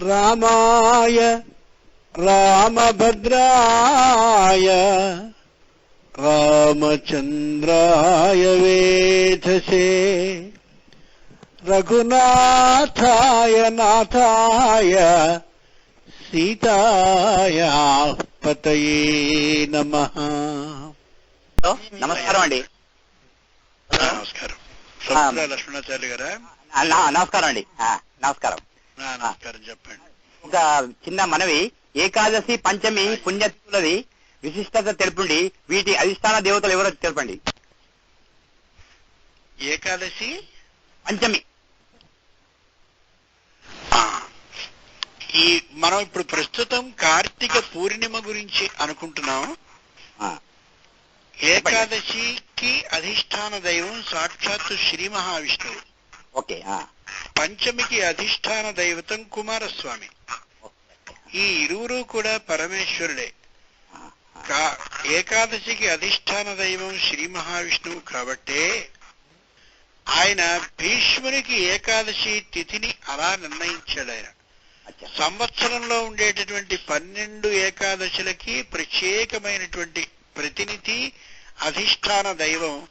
రామాయ రామభద్రాయ రామచంద్రాయ వేధసే. రఘునాథాయ నాథాయ సీతాయ పతయే నమ. నమస్కారం అండి. నమస్కారం. నమస్కారం అండి. నమస్కారం. నమస్కారం చెప్పండి. ఒక చిన్న మనవి. ఏకాదశి పంచమి పుణ్యతులది విశిష్టత తెలుపండి వీటి అధిష్టాన దేవతలు ఎవరో తెలపండి. ఏకాదశి? పంచమి. ఆ, ఈ మనం ఇప్పుడు ప్రస్తుతం కార్తీక పూర్ణిమ గురించి అనుకుంటున్నాం. ఆ, ఏకాదశికి అధిష్టాన దైవం సాక్షాత్తు శ్రీ మహావిష్ణువు. ఓకే పంచమికి అధిష్టాన దైవతం కుమారస్వామి. ఈ ఇరువురు కూడా పరమేశ్వరుడే కా- ఏకాదశికి అధిష్టాన దైవం శ్రీ మహావిష్ణువు కాబట్టే ఆయన భీష్మునికి ఏకాదశి తిథిని అలా నిర్ణయించాడు ఆయన. సంవత్సరంలో ఉండేటటువంటి పన్నెండు ఏకాదశులకి ప్రత్యేకమైనటువంటి ప్రతినిధి అధిష్టాన దైవం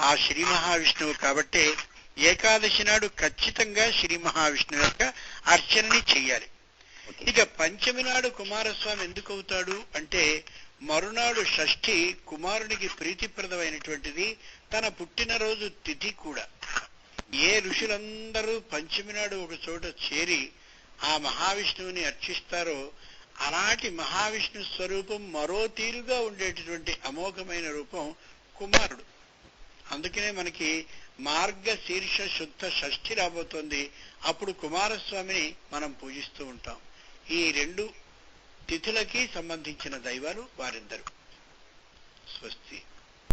ఆ శ్రీ మహావిష్ణువు కాబట్టే ఏకాదశి నాడు ఖచ్చితంగా శ్రీ మహావిష్ణువు యొక్క అర్చనని చెయ్యాలి. ఇక పంచమి నాడు కుమారస్వామి ఎందుకు అవుతాడు అంటే మరునాడు షష్ఠి కుమారునికి ప్రీతిప్రదమైనటువంటిది. తన పుట్టినరోజు తిథి కూడా. ఏ ఋషులందరూ పంచమి నాడు ఒక చోట చేరి ఆ మహావిష్ణువుని అర్చిస్తారో అలాంటి మహావిష్ణు స్వరూపం మరో తీరుగా ఉండేటటువంటి అమోఘమైన రూపం కుమారుడు. అందుకనే మనకి మార్గ శీర్ష శుద్ధ షష్ఠి రాబోతోంది. అప్పుడు కుమారస్వామిని మనం పూజిస్తూ ఉంటాం. ఈ రెండు తిథులకి సంబంధించిన దైవాలు వారిద్దరు. స్వస్తి.